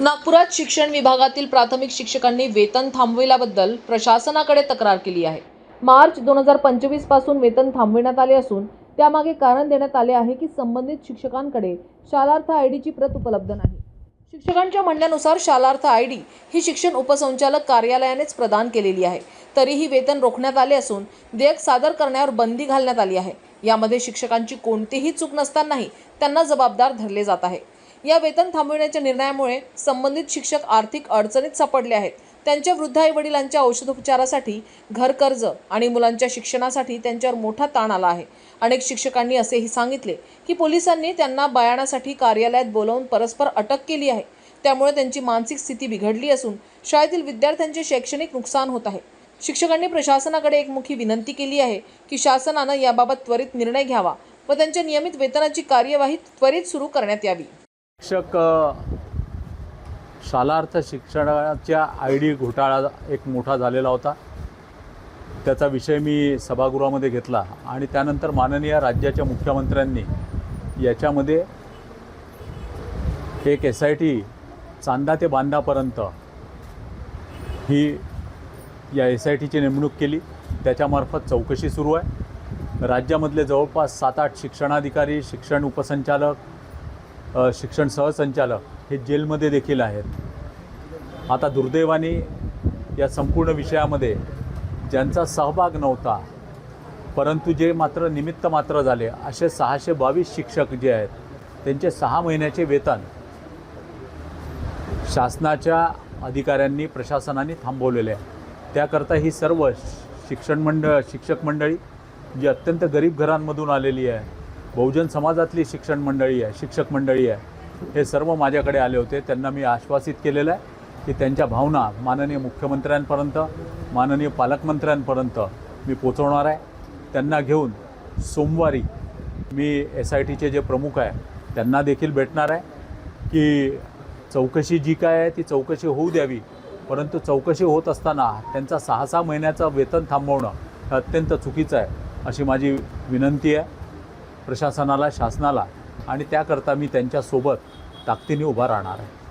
नागपुरात शिक्षण विभागातील प्राथमिक शिक्षकांनी वेतन थांबविल्याबद्दल प्रशासनाकडे तक्रार केली आहे. मार्च दोन हजार पंचवीसपासून वेतन थांबविण्यात आले असून त्यामागे कारण देण्यात आले आहे की संबंधित शिक्षकांकडे शालार्थ आय डीची प्रत उपलब्ध नाही. शिक्षकांच्या म्हणण्यानुसार शालार्थ आय डी ही शिक्षण उपसंचालक कार्यालयानेच प्रदान केलेली आहे. तरीही वेतन रोखण्यात आले असून देयक सादर करण्यावर बंदी घालण्यात आली आहे. यामध्ये शिक्षकांची कोणतीही चूक नसतानाही त्यांना जबाबदार धरले जात आहे. या वेतन थांबविण्याच्या निर्णयामुळे संबंधित शिक्षक आर्थिक अडचणीत सापडले आहेत. त्यांच्या वृद्ध आई वडिलांच्या औषधोपचारासाठी घर कर्ज आणि मुलांच्या शिक्षणासाठी त्यांच्यावर मोठा ताण आला आहे. अनेक शिक्षकांनी असेही सांगितले की पोलिसांनी त्यांना बयाणासाठी कार्यालयात बोलावून परस्पर अटक केली आहे. त्यामुळे त्यांची मानसिक स्थिती बिघडली असून शाळेतील विद्यार्थ्यांचे शैक्षणिक नुकसान होत आहे. शिक्षकांनी प्रशासनाकडे एकमुखी विनंती केली आहे की शासनानं याबाबत त्वरित निर्णय घ्यावा व त्यांच्या नियमित वेतनाची कार्यवाही त्वरित सुरू करण्यात यावी. शिक्षक शालार्थ शिक्षणाच्या आय डी घोटाळा एक मोठा झालेला होता. त्याचा विषय मी सभागृहामध्ये घेतला आणि त्यानंतर माननीय राज्याच्या मुख्यमंत्र्यांनी याच्यामध्ये एक एस आय टी चांदा ते बांधापर्यंत ही या एस आय टीची नेमणूक केली. त्याच्यामार्फत चौकशी सुरू आहे. राज्यामधले जवळपास सात आठ शिक्षणाधिकारी शिक्षण उपसंचालक शिक्षण सहसंचालक हे जेलमध्ये देखील आहेत. आता दुर्दैवाने या संपूर्ण विषयामध्ये ज्यांचा सहभाग नव्हता परंतु जे मात्र निमित्त मात्र झाले असे सहाशे बावीस शिक्षक जे आहेत त्यांचे सहा महिन्याचे वेतन शासनाच्या अधिकाऱ्यांनी प्रशासनाने थांबवलेले आहे. त्याकरता ही सर्व शिक्षण मंडळ शिक्षक मंडळी जी अत्यंत गरीब घरांमधून आलेली आहे बहुजन समाजातली शिक्षण मंडळी आहे शिक्षक मंडळी आहे. हे सर्व माझ्याकडे आले होते. त्यांना मी आश्वासित केलेलं आहे की त्यांच्या भावना माननीय मुख्यमंत्र्यांपर्यंत माननीय पालकमंत्र्यांपर्यंत मी पोचवणार आहे. त्यांना घेऊन सोमवारी मी एस आय टीचे जे प्रमुख आहे त्यांना देखील भेटणार आहे की चौकशी जी काय आहे ती चौकशी होऊ द्यावी. परंतु चौकशी होत असताना त्यांचा सहा सहा महिन्याचं वेतन थांबवणं हे अत्यंत चुकीचं आहे अशी माझी विनंती आहे. प्रशासनाला शासनाला आणि त्याकरता मी त्यांच्यासोबत ताकदीने उभा राहणार आहे.